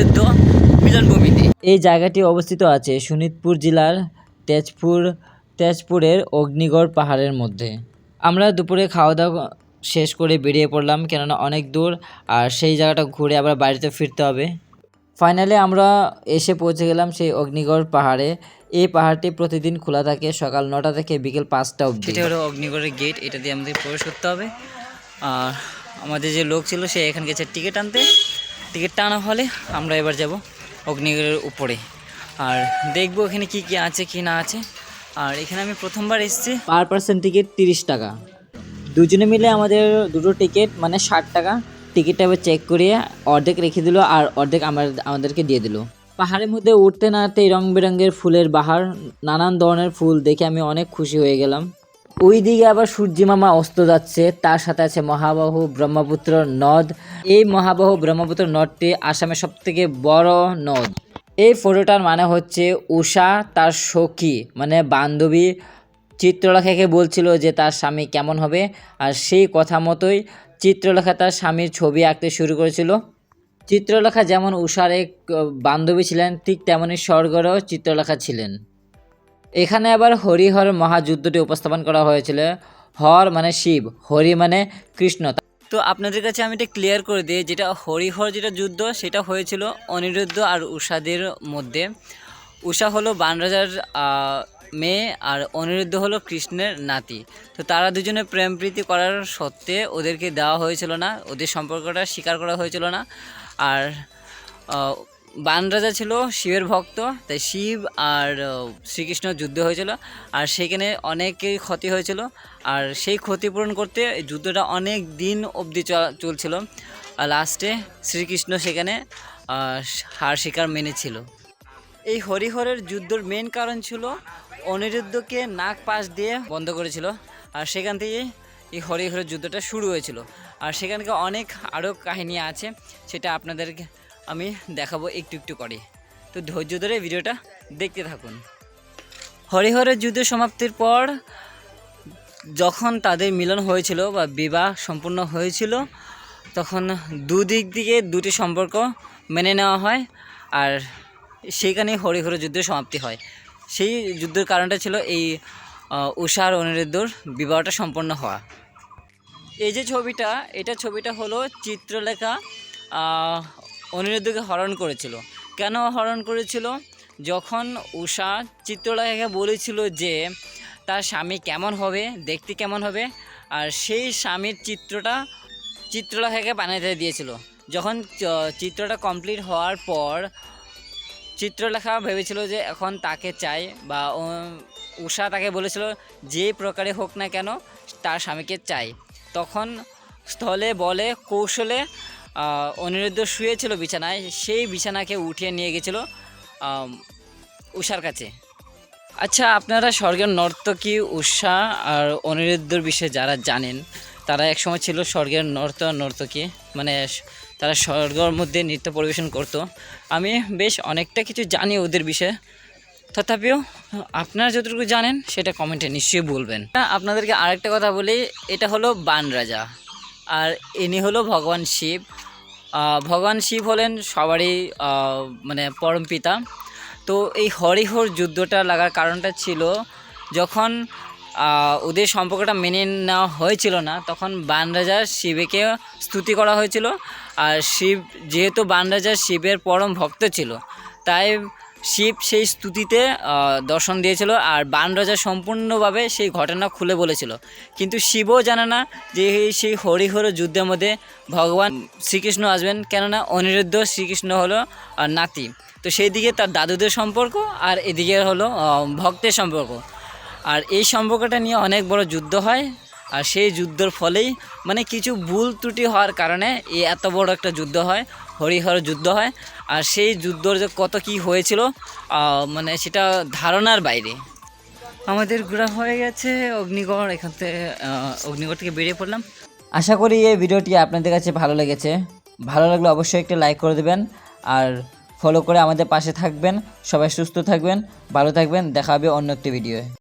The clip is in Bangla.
অনিরুদ্ধ মিলনভূমিতে। এই জায়গাটি অবস্থিত আছে শোনিতপুর জেলার তেজপুর তেজপুরের অগ্নিগড় পাহাড়ের মধ্যে। আমরা দুপুরে খাওয়া দাওয়া শেষ করে বেরিয়ে পড়লাম কেননা অনেক দূর আর সেই জায়গাটা ঘুরে আবার বাড়িতে ফিরতে হবে। ফাইনালি আমরা এসে পৌঁছে গেলাম সেই অগ্নিগড় পাহাড়ে। এই পাহাড়টি প্রতিদিন খোলা থাকে সকাল নটা থেকে বিকেল পাঁচটা অবধি। সেটা হলো অগ্নিগড়ের গেট এটা দিয়ে আমাদের প্রবেশ করতে হবে। আর আমাদের যে লোক ছিল সে এখানে গেছে টিকিট আনতে। টিকিট টানা হলে আমরা এবার যাব অগ্নিগড়ের উপরে। আর দেখব এখানে কি কি আছে, কি না আছে। আর এখানে আমি প্রথমবার এসেছি। পার পার্সেন্ট টিকিট তিরিশ টাকা। দুজনে মিলে আমাদের দুটো টিকিট মানে ষাট টাকা। টিকিটটা এবার চেক করিয়ে অর্ধেক রেখে দিল আর অর্ধেক আমার, আমাদেরকে দিয়ে দিল। পাহাড়ের মধ্যে উঠতে না উঠতেই রং বেরঙের ফুলের বাহার, নানান ধরনের ফুল দেখে আমি অনেক খুশি হয়ে গেলাম। ওই দিকে আবার সূর্যি মামা অস্ত যাচ্ছে, তার সাথে আছে মহাবাহু ব্রহ্মপুত্র নদ। এই মহাবাহু ব্রহ্মপুত্র নদটি আসামের সব থেকে বড় নদ। এই ফটোটার মানে হচ্ছে উষা, তার সখী মানে বান্ধবী। চিত্রলেখাকে বলছিল যে তার স্বামী কেমন হবে, আর সেই কথা মতোই চিত্রলেখা তার স্বামীর ছবি আঁকতে শুরু করেছিল। চিত্রলেখা যেমন উষার এক বান্ধবী ছিলেন, ঠিক তেমনই স্বর্গরেও চিত্রলেখা ছিলেন। এখানে আবার হরিহর মহাযুদ্ধটি উপস্থাপন করা হয়েছিল। হর মানে শিব, হরি মানে কৃষ্ণ। তো আপনাদের কাছে আমি এটা ক্লিয়ার করে দিই, যেটা হরিহর যেটা যুদ্ধ, সেটা হয়েছিল অনিরুদ্ধ আর উষাদের মধ্যে। উষা হলো বানরাজার মেয়ে আর অনিরুদ্ধ হলো কৃষ্ণের নাতি। তো তারা দুজনে প্রেম প্রীতি করার সত্ত্বে ওদেরকে দেওয়া হয়েছিল না, ওদের সম্পর্কটা স্বীকার করা হয়েছিল না। আর আহ, বানরাজা ছিল শিবের ভক্ত তাই শিব আর শ্রীকৃষ্ণ যুদ্ধ হয়েছিল। আর সেখানে অনেকেই ক্ষতি হয়েছিল। আর সেই ক্ষতিপূরণ করতে যুদ্ধটা অনেক দিন অবধি চলা- চলছিল। আর লাস্টে শ্রীকৃষ্ণ সেখানে হার স্বীকার মেনেছিল। এই হরিহরের যুদ্ধর মেন কারণ ছিল অনিরুদ্ধকে নাক পাশ দিয়ে বন্ধ করেছিল। আর সেখান থেকে এই হরিহরের যুদ্ধটা শুরু হয়েছিল। আর সেখানকার অনেক আরও কাহিনী আছে সেটা আপনাদেরকে আমি দেখাবো একটু একটু করে। তো ধৈর্য ধরে ভিডিওটা দেখতে থাকুন। হরিহরের যুদ্ধ সমাপ্তির পর যখন তাদের মিলন হয়েছিল বা বিবাহ সম্পূর্ণ হয়েছিল, তখন দুদিক থেকে দুটি সম্পর্ক মেনে নেওয়া হয় আর সেইখানেই হরিহর যুদ্ধের সমাপ্তি হয়। সেই যুদ্ধের কারণটা ছিল এই উষা আর অনিরুদ্ধর বিবাহটা সম্পন্ন হওয়া। এই যে ছবিটা, এটা ছবিটা হলো চিত্রলেখা অনিরুদ্ধকে হরণ করেছিল। কেন হরণ করেছিল? যখন উষা চিত্রলেখাকে বলেছিল যে, তার স্বামী কেমন হবে? দেখতে কেমন হবে? আর সেই স্বামীর চিত্রটা চিত্রলেখাকে বানাতে দিয়েছিল। যখন চিত্রটা কমপ্লিট হওয়ার পর চিত্রলেখা ভেবেছিল যে, এখন তাকে চাই বা উষা তাকে বলেছিল, যে প্রকারে হোক না কেন, তার স্বামীকে চাই। তখন স্থলে বলে কৌশলে অনিরুদ্ধ শুয়েছিল বিছানায়, সেই বিছানাকে উঠিয়ে নিয়ে গেছিল উষার কাছে। আচ্ছা আপনারা স্বর্গের নর্তকী উষা আর অনিরুদ্ধর বিষয়ে যারা জানেন, তারা একসময় ছিল স্বর্গের নর্ত নর্তকী মানে তারা স্বর্গের মধ্যে নৃত্য পরিবেশন করত। আমি বেশ অনেকটা কিছু জানি ওদের বিষয়ে। তথাপিও আপনারা যতটুকু জানেন, সেটা কমেন্টে নিশ্চয়ই বলবেন। আপনাদেরকে আরেকটা কথা বলি, এটা হলো বান রাজা আর ইনি হলো ভগবান শিব। ভগবান শিব হলেন সবারই মানে পরম পিতা। তো এই হরিহর যুদ্ধটা লাগার কারণটা ছিল, যখন ওদের সম্পর্কটা মেনে নেওয়া হয়েছিল না, তখন বানরাজা শিবকে স্তুতি করা হয়েছিল। আর শিব, যেহেতু বানরাজা শিবের পরম ভক্ত ছিল, তাই শিব সেই স্তুতিতে দর্শন দিয়েছিল আর বান রাজা সম্পূর্ণভাবে সেই ঘটনা খুলে বলেছিল। কিন্তু শিবও জানে না যে সেই হরিহর যুদ্ধের মধ্যে ভগবান শ্রীকৃষ্ণ আসবেন। কেননা অনিরুদ্ধ শ্রীকৃষ্ণ হলো নাতি। তো সেই দিকে তার দাদুদের সম্পর্ক আর এদিকে হলো ভক্তের সম্পর্ক। আর এই সম্পর্কটা নিয়ে অনেক বড় যুদ্ধ হয়। আর সেই যুদ্ধের ফলেই মানে কিছু ভুল ত্রুটি হওয়ার কারণে এই এত বড় একটা যুদ্ধ হয়। হরিহর যুদ্ধ হয়। আর সেই যুদ্ধর যে কত কি হয়েছিল মানে সেটা ধারণার বাইরে। আমাদের ঘোরা হয়ে গেছে অগ্নিগড় এখান থেকে অগ্নিগড় থেকে বেরিয়ে পড়লাম। আশা করি এই ভিডিওটি আপনাদের কাছে ভালো লেগেছে। ভালো লাগলে অবশ্যই একটা লাইক করে দেবেন আর ফলো করে আমাদের পাশে থাকবেন। সবাই সুস্থ থাকবেন ভালো থাকবেন। দেখা হবে অন্য একটি ভিডিওয়ে